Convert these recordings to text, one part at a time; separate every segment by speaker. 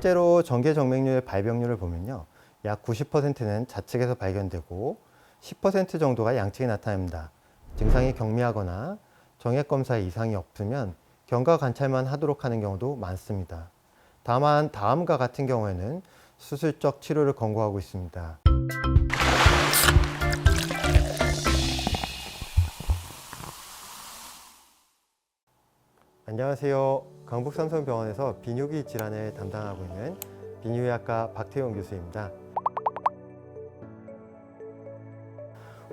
Speaker 1: 실제로 정계정맥류의 발병률을 보면요. 약 90%는 좌측에서 발견되고 10% 정도가 양측에 나타납니다. 증상이 경미하거나 정액 검사에 이상이 없으면 경과 관찰만 하도록 하는 경우도 많습니다. 다만 다음과 같은 경우에는 수술적 치료를 권고하고 있습니다. 안녕하세요. 강북 삼성병원에서 비뇨기 질환을 담당하고 있는 비뇨의학과 박태용 교수입니다.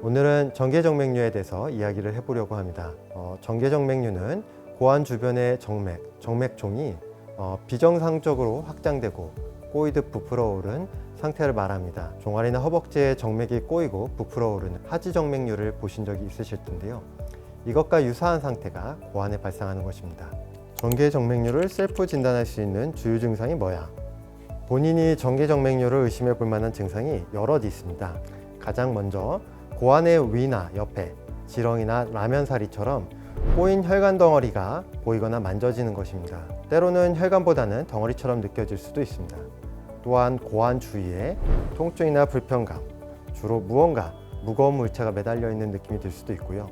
Speaker 1: 오늘은 정계정맥류에 대해서 이야기를 해보려고 합니다. 어, 정계정맥류는 고환 주변의 정맥, 정맥종이 어, 비정상적으로 확장되고 꼬이듯 부풀어 오른 상태를 말합니다. 종아리나 허벅지에 정맥이 꼬이고 부풀어 오르는 하지정맥류를 보신 적이 있으실 텐데요. 이것과 유사한 상태가 고환에 발생하는 것입니다. 정계정맥류를 셀프 진단할 수 있는 주요 증상이 뭐야? 본인이 정계정맥류를 의심해 볼 만한 증상이 여럿 있습니다. 가장 먼저 고환의 위나 옆에 지렁이나 라면사리처럼 꼬인 혈관 덩어리가 보이거나 만져지는 것입니다. 때로는 혈관보다는 덩어리처럼 느껴질 수도 있습니다. 또한 고환 주위에 통증이나 불편감, 주로 무언가 무거운 물체가 매달려 있는 느낌이 들 수도 있고요.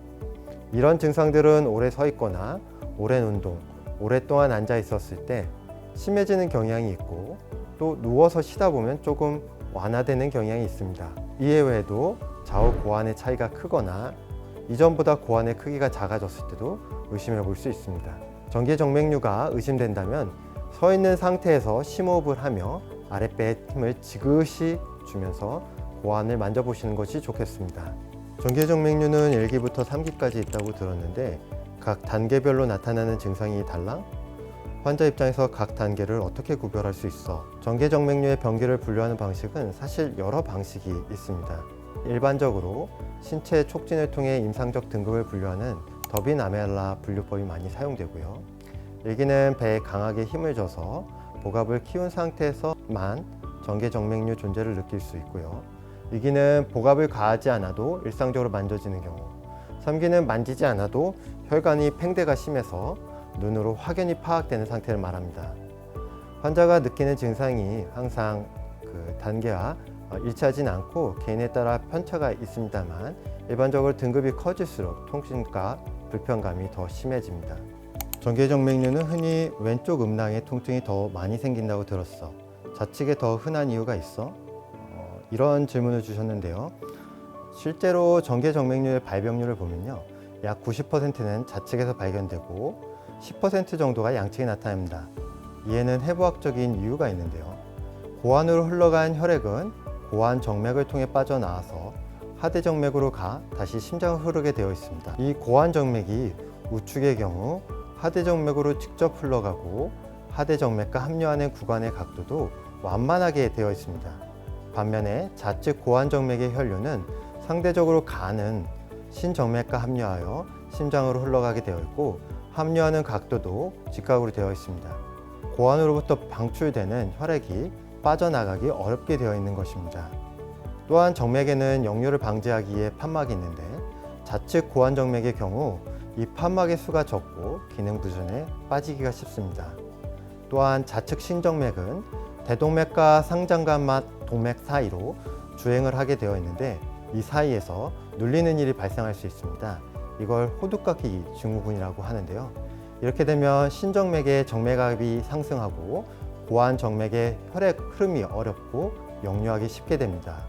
Speaker 1: 이런 증상들은 오래 서 있거나 오랜 운동, 오랫동안 앉아 있었을 때 심해지는 경향이 있고 또 누워서 쉬다 보면 조금 완화되는 경향이 있습니다. 이에 외에도 좌우 고환의 차이가 크거나 이전보다 고환의 크기가 작아졌을 때도 의심해 볼 수 있습니다. 정계정맥류가 의심된다면 서 있는 상태에서 심호흡을 하며 아랫배에 힘을 지그시 주면서 고환을 만져보시는 것이 좋겠습니다. 정계정맥류는 1기부터 3기까지 있다고 들었는데 각 단계별로 나타나는 증상이 달라? 환자 입장에서 각 단계를 어떻게 구별할 수 있어? 정계정맥류의 병기를 분류하는 방식은 사실 여러 방식이 있습니다. 일반적으로 신체 촉진을 통해 임상적 등급을 분류하는 더빈 아멜라 분류법이 많이 사용되고요. 일기는 배에 강하게 힘을 줘서 복압을 키운 상태에서만 정계정맥류 존재를 느낄 수 있고요. 2기는 복압을 가하지 않아도 일상적으로 만져지는 경우 3기는 만지지 않아도 혈관이 팽대가 심해서 눈으로 확연히 파악되는 상태를 말합니다. 환자가 느끼는 증상이 항상 그 단계와 일치하진 않고 개인에 따라 편차가 있습니다만 일반적으로 등급이 커질수록 통증과 불편감이 더 심해집니다. 정계정맥류는 흔히 왼쪽 음낭에 통증이 더 많이 생긴다고 들었어. 좌측에 더 흔한 이유가 있어? 어, 이런 질문을 주셨는데요. 실제로 정계정맥류의 발병률을 보면요. 약 90%는 좌측에서 발견되고 10% 정도가 양측에 나타납니다. 이에는 해부학적인 이유가 있는데요. 고환으로 흘러간 혈액은 고환 정맥을 통해 빠져나와서 하대 정맥으로 가 다시 심장을 흐르게 되어 있습니다. 이 고환 정맥이 우측의 경우 하대 정맥으로 직접 흘러가고 하대 정맥과 합류하는 구간의 각도도 완만하게 되어 있습니다. 반면에 좌측 고환 정맥의 혈류는 상대적으로 가는 신정맥과 합류하여 심장으로 흘러가게 되어 있고 합류하는 각도도 직각으로 되어 있습니다. 고환으로부터 방출되는 혈액이 빠져나가기 어렵게 되어 있는 것입니다. 또한 정맥에는 역류를 방지하기 위해 판막이 있는데 좌측 고환 정맥의 경우 이 판막의 수가 적고 기능 부전에 빠지기가 쉽습니다. 또한 좌측 신정맥은 대동맥과 상장관막 동맥 사이로 주행을 하게 되어 있는데 이 사이에서 눌리는 일이 발생할 수 있습니다. 이걸 호두깎이 증후군이라고 하는데요. 이렇게 되면 신정맥의 정맥압이 상승하고 고환 정맥의 혈액 흐름이 어렵고 역류하기 쉽게 됩니다.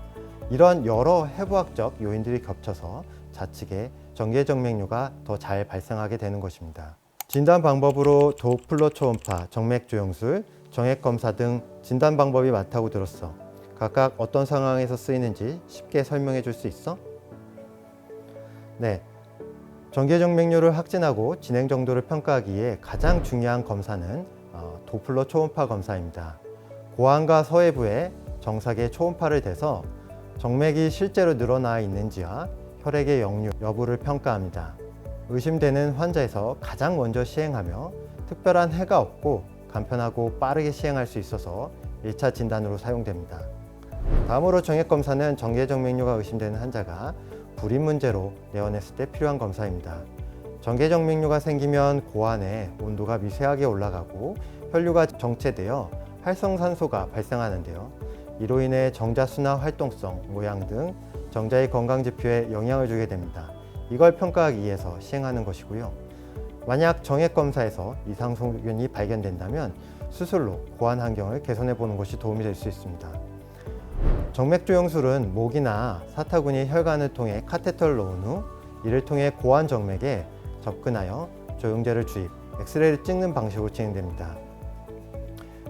Speaker 1: 이런 여러 해부학적 요인들이 겹쳐서 좌측에 정계정맥류가 더 잘 발생하게 되는 것입니다. 진단 방법으로 도플러 초음파, 정맥 조영술, 정액 검사 등 진단 방법이 많다고 들었어. 각각 어떤 상황에서 쓰이는지 쉽게 설명해 줄 수 있어? 네. 정계정맥류를 확진하고 진행 정도를 평가하기 위해 가장 중요한 검사는 어, 도플러 초음파 검사입니다. 고환과 서해부에 정사계 초음파를 대서 정맥이 실제로 늘어나 있는지와 혈액의 역류 여부를 평가합니다. 의심되는 환자에서 가장 먼저 시행하며 특별한 해가 없고 간편하고 빠르게 시행할 수 있어서 1차 진단으로 사용됩니다. 다음으로 정액 검사는 정계정맥류가 의심되는 환자가 불임 문제로 내원했을 때 필요한 검사입니다. 정계정맥류가 생기면 고환에 온도가 미세하게 올라가고 혈류가 정체되어 활성산소가 발생하는데요. 이로 인해 정자 수나 활동성, 모양 등 정자의 건강 지표에 영향을 주게 됩니다. 이걸 평가하기 위해서 시행하는 것이고요. 만약 정액 검사에서 이상 소견이 발견된다면 수술로 고안 환경을 개선해 보는 것이 도움이 될 수 있습니다. 정맥 조영술은 목이나 사타구니 혈관을 통해 카테터를 놓은 후 이를 통해 고안 정맥에 접근하여 조영제를 주입, 엑스레이를 찍는 방식으로 진행됩니다.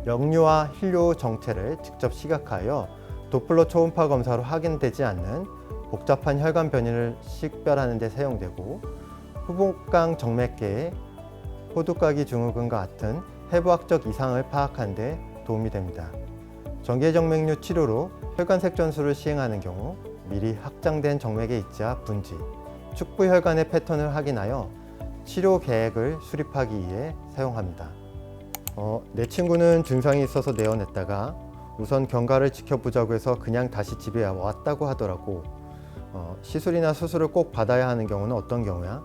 Speaker 1: 역류와 힐류 정체를 직접 시각하여 도플러 초음파 검사로 확인되지 않는 복잡한 혈관 변이를 식별하는 데 사용되고 후복강 정맥계의 호두까기 증후군과 같은 해부학적 이상을 파악하는 데 도움이 됩니다. 정계정맥류 치료로 혈관 색전술을 시행하는 경우 미리 확장된 정맥에 있자 분지, 축부 혈관의 패턴을 확인하여 치료 계획을 수립하기 위해 사용합니다. 어, 내 친구는 증상이 있어서 내원했다가 우선 경과를 지켜보자고 해서 그냥 다시 집에 왔다고 하더라고. 어, 시술이나 수술을 꼭 받아야 하는 경우는 어떤 경우야?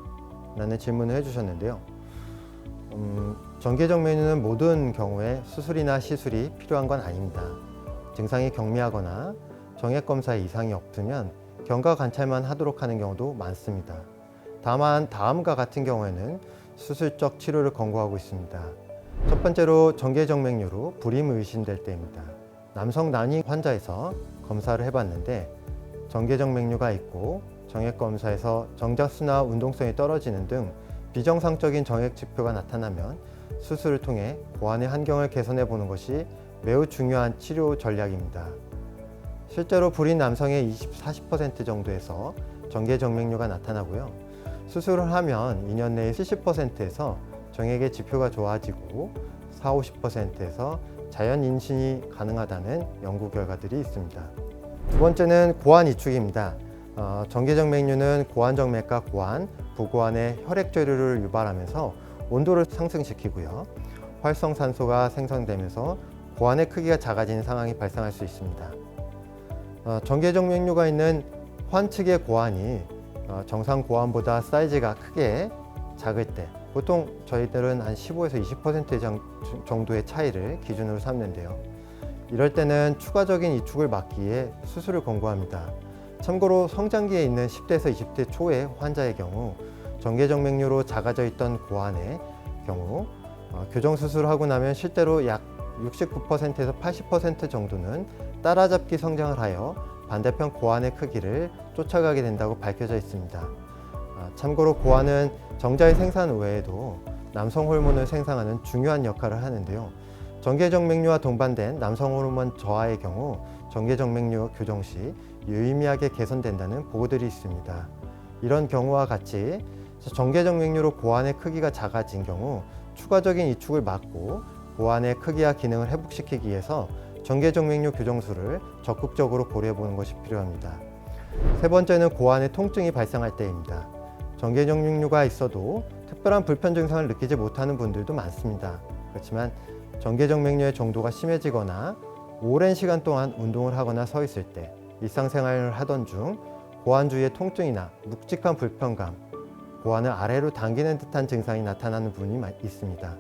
Speaker 1: 라는 질문을 해주셨는데요. 음, 정계적 메뉴는 모든 경우에 수술이나 시술이 필요한 건 아닙니다. 증상이 경미하거나 정액 검사에 이상이 없으면 경과 관찰만 하도록 하는 경우도 많습니다. 다만 다음과 같은 경우에는 수술적 치료를 권고하고 있습니다. 첫 번째로 정계정맥류로 불임 의심될 때입니다. 남성 난임 환자에서 검사를 해봤는데 정계정맥류가 있고 정액 검사에서 정자수나 운동성이 떨어지는 등 비정상적인 정액 지표가 나타나면 수술을 통해 고안의 환경을 개선해 보는 것이 매우 중요한 치료 전략입니다. 실제로 불임 남성의 20, 40% 정도에서 정계 정맥류가 나타나고요. 수술을 하면 2년 내에 70%에서 정액의 지표가 좋아지고 4, 50%에서 자연 인신이 가능하다는 연구 결과들이 있습니다. 두 번째는 고안 이축입니다. 어, 정계정맥류는 고안정맥과 고안, 부고안의 혈액 저류를 유발하면서 온도를 상승시키고요. 활성산소가 생성되면서 고안의 크기가 작아지는 상황이 발생할 수 있습니다. 어, 정계정맥류가 있는 환 측의 고안이 어, 정상 고안보다 사이즈가 크게 작을 때 보통 저희들은 한 15에서 20% 정도의 차이를 기준으로 삼는데요. 이럴 때는 추가적인 이축을 막기에 수술을 권고합니다. 참고로 성장기에 있는 10대에서 20대 초의 환자의 경우 정계정맥류로 작아져 있던 고안의 경우 어, 교정 수술을 하고 나면 실제로 약 69%에서 80% 정도는 따라잡기 성장을 하여 반대편 고안의 크기를 쫓아가게 된다고 밝혀져 있습니다. 아, 참고로 고안은 정자의 생산 외에도 남성 호르몬을 생산하는 중요한 역할을 하는데요. 정계정맥류와 동반된 남성 호르몬 저하의 경우 정계정맥류 교정 시 유의미하게 개선된다는 보고들이 있습니다. 이런 경우와 같이 정계정맥류로 고안의 크기가 작아진 경우 추가적인 이축을 막고 고안의 크기와 기능을 회복시키기 위해서 정계정맥류 교정술을 적극적으로 고려해 보는 것이 필요합니다. 세 번째는 고안의 통증이 발생할 때입니다. 정계정맥류가 있어도 특별한 불편 증상을 느끼지 못하는 분들도 많습니다. 그렇지만 정계정맥류의 정도가 심해지거나 오랜 시간 동안 운동을 하거나 서 있을 때 일상생활을 하던 중 고안 주위의 통증이나 묵직한 불편감, 고안을 아래로 당기는 듯한 증상이 나타나는 분이 있습니다.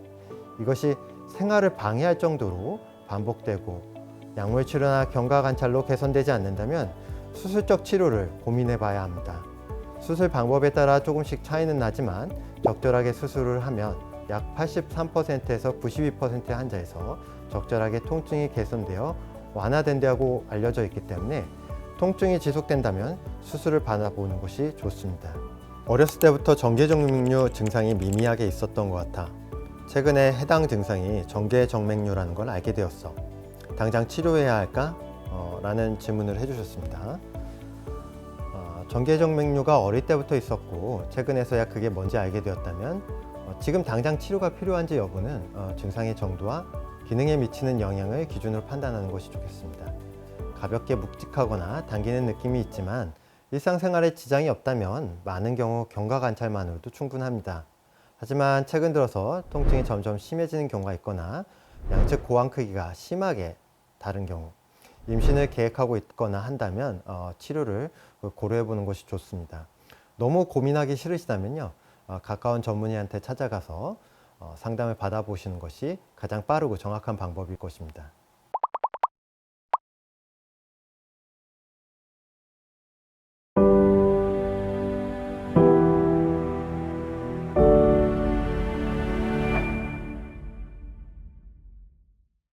Speaker 1: 이것이 생활을 방해할 정도로 반복되고 약물 치료나 경과 관찰로 개선되지 않는다면 수술적 치료를 고민해 봐야 합니다. 수술 방법에 따라 조금씩 차이는 나지만 적절하게 수술을 하면 약 83%에서 92%의 환자에서 적절하게 통증이 개선되어 완화된다고 알려져 있기 때문에 통증이 지속된다면 수술을 받아보는 것이 좋습니다. 어렸을 때부터 정계정맥류 증상이 미미하게 있었던 것 같아 최근에 해당 증상이 정계정맥류라는 걸 알게 되었어. 당장 치료해야 할까? 어, 라는 질문을 해주셨습니다. 어, 정계정맥류가 어릴 때부터 있었고 최근에서야 그게 뭔지 알게 되었다면 어, 지금 당장 치료가 필요한지 여부는 어, 증상의 정도와 기능에 미치는 영향을 기준으로 판단하는 것이 좋겠습니다. 가볍게 묵직하거나 당기는 느낌이 있지만 일상생활에 지장이 없다면 많은 경우 경과 관찰만으로도 충분합니다. 하지만 최근 들어서 통증이 점점 심해지는 경우가 있거나 양측 고환 크기가 심하게 다른 경우 임신을 계획하고 있거나 한다면 어, 치료를 고려해 보는 것이 좋습니다. 너무 고민하기 싫으시다면요 어, 가까운 전문의한테 찾아가서 어, 상담을 받아보시는 것이 가장 빠르고 정확한 방법일 것입니다.